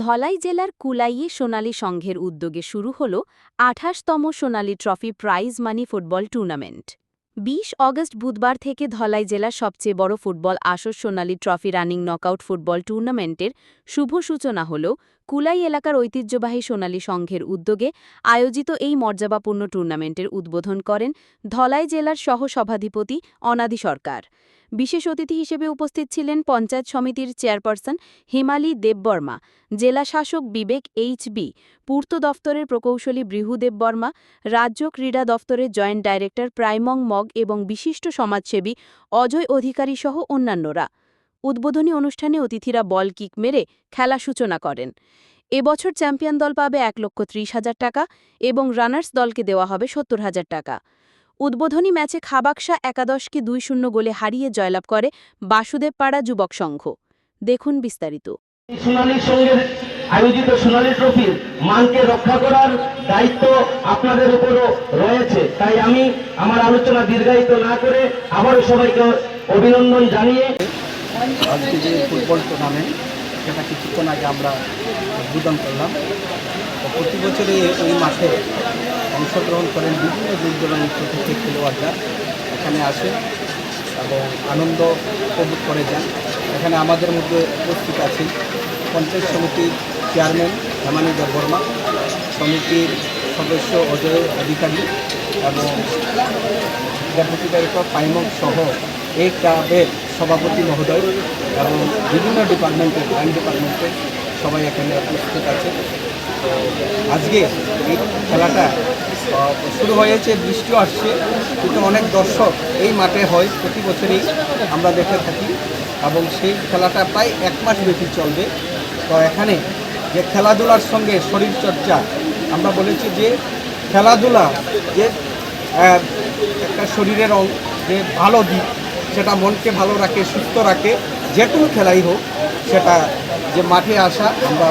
ধলাই জেলার কুলাইয়ে সোনালী সংঘের উদ্যোগে শুরু হল আঠাশতম Sonali trophy prize money football tournament. বিশ অগস্ট বুধবার থেকে ধলাই জেলার সবচেয়ে বড় ফুটবল আসর Sonali trophy running knockout football টুর্নামেন্টের শুভ সূচনা হল কুলাই এলাকার ঐতিহ্যবাহী সোনালী সংঘের উদ্যোগে আয়োজিত এই মর্যাদাপূর্ণ টুর্নামেন্টের উদ্বোধন করেন ধলাই জেলার সহ-সভাধিপতি অনাদি সরকার। বিশেষ অতিথি হিসেবে উপস্থিত ছিলেন পঞ্চায়েত সমিতির চেয়ারপারসন হিমালী দেববর্মা, জেলা শাসক বিবেক এইচবি পূর্ত দফতরের প্রকৌশলী বৃহুদেব বর্মা রাজ্য ক্রীড়া দফতরের জয়েন্ট ডাইরেক্টর প্রাইমং মগ এবং বিশিষ্ট সমাজসেবী অজয় অধিকারী সহ অন্যান্যরা। উদ্বোধনী অনুষ্ঠানে অতিথিরা বল কিক মেরে খেলা সূচনা করেন। এবছর চ্যাম্পিয়ন দল পাবে এক লক্ষ ত্রিশ হাজার টাকা এবং রানার্স দলকে দেওয়া হবে সত্তর হাজার টাকা। উদ্বোধনী ম্যাচে খাবাকসা একাদশকে দুই শূন্য গোলে হারিয়ে জয়লাভ করে বাসুদেবপাড়া যুবক সংঘ। দেখুন বিস্তারিত। আয়োজিত সোনালী ট্রফির মানকে রক্ষা করার দায়িত্ব আপনাদের উপরও রয়েছে। তাই আমি আমার আলোচনা দীর্ঘায়িত না করে আবারও সবাইকে অভিনন্দন জানিয়ে আজকে যে ফুটবল টুর্নামেন্ট সেটা কিছুক্ষণ আগে আমরা উদ্বোধন করলাম। বছরই এই মাঠে অংশগ্রহণ করেন বিভিন্ন দূর দূরান্ত থেকে খেলোয়াড়রা। এখানে আসেন এবং আনন্দ উপভোগ করে যান। এখানে আমাদের মধ্যে উপস্থিত আছেন পঞ্চায়েত সমিতির চেয়ারম্যান হেমানী দেববর্মা সমিতির সদস্য অজয় অধিকারী এবং ডেপুটি ডাইরেক্টর পাইমক সহ এই ক্লাবের সভাপতি মহোদয় এবং বিভিন্ন ডিপার্টমেন্টের আইন ডিপার্টমেন্টের সবাই এখানে উপস্থিত আছে। আজকে এই খেলাটা শুরু হয়েছে, বৃষ্টিও আসছে, কিন্তু অনেক দর্শক এই মাঠে হয়, প্রতি বছরই আমরা দেখে থাকি এবং সেই খেলাটা প্রায় এক মাস ব্যাপী চলবে। তো এখানে যে খেলাধুলার সঙ্গে শরীরচর্চা, আমরা বলেছি যে খেলাধুলা যে একটা শরীরের যে ভালো দিক, সেটা মনকে ভালো রাখে, সুস্থ রাখে, যে কোনো খেলাই হোক, সেটা যে মাঠে আসা, আমরা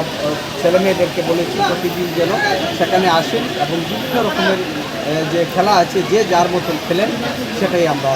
ছেলেমেয়েদেরকে ছেলে মেয়েদেরকে বলেছি প্রতিদিন যেন সেখানে আসেন এবং বিভিন্ন রকমের যে খেলা আছে, যে যার মতন খেলেন, সেটাই আমরা